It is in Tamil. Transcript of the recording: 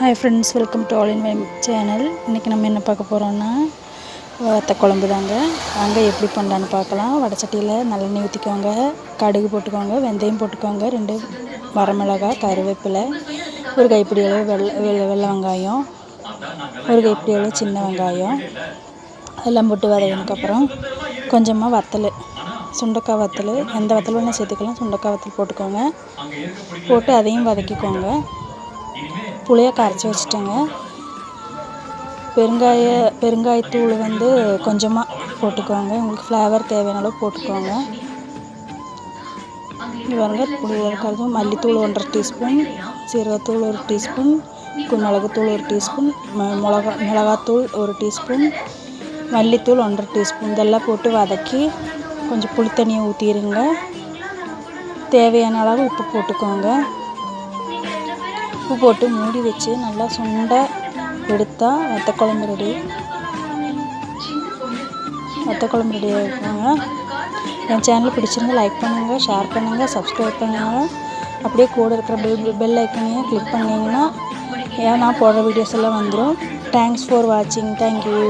Hi friends welcome to all in my channel இன்றைக்கி நம்ம என்ன பார்க்க போகிறோன்னா வத்த குழம்பு தாங்க. அங்கே எப்படி பண்ணலான்னு பார்க்கலாம். வடச்சட்டியில் நல்லெண்ணெய் ஊற்றிக்கோங்க கடுகு போட்டுக்கோங்க வெந்தயம் போட்டுக்கோங்க. ரெண்டு வரமிளகாய் கருவேப்பிலை ஒரு கைப்பிடி அளவு வெள்ளை வெள்ளை வெள்ளை வெங்காயம் ஒரு கைப்பிடி அளவு சின்ன வெங்காயம். எல்லாம் போட்டு வதங்கினதுக்கப்புறம் கொஞ்சமாக வத்தல் சுண்டக்காய் வத்தல். எந்த வத்தல் வேணால் சேர்த்துக்கலாம். சுண்டக்காய் வத்தல் போட்டுக்கோங்க. போட்டு அதையும் வதக்கிக்கோங்க. புளியை கரைச்சி வச்சுட்டேங்க. பெருங்காய பெருங்காயத்தூள் வந்து கொஞ்சமாக போட்டுக்கோங்க. உங்களுக்கு ஃப்ளேவர் தேவையான அளவு போட்டுக்கோங்க. இது பாருங்க புளி மல்லித்தூள் ஒன்றரை டீஸ்பூன் சீரகத்தூள் ஒரு டீஸ்பூன் மிளகுத்தூள் ஒரு டீஸ்பூன் மிளகா மிளகாத்தூள் ஒரு டீஸ்பூன் மல்லித்தூள் ஒன்றரை டீஸ்பூன். இதெல்லாம் போட்டு வதக்கி கொஞ்சம் புளி தண்ணியை ஊற்றிடுங்க தேவையான அளவு உப்பு போட்டுக்கோங்க. உப்பு போட்டு மூடி வச்சு நல்லா சுண்டை எடுத்தால் வத்த குழம்பு ரெடி. வத்த குழம்பு ரெடி ஆகிருக்காங்க என் சேனல் பிடிச்சிருந்து லைக் பண்ணுங்கள் ஷேர் பண்ணுங்கள் சப்ஸ்கிரைப் பண்ணுங்கள் அப்படியே கூட இருக்கிற பெல் பெல் ஐக்கனையும் கிளிக் பண்ணிங்கன்னா ஏன் நான் போடுற வீடியோஸ் எல்லாம் வந்துடும் தேங்க்ஸ் ஃபார் வாட்சிங் தேங்க்யூ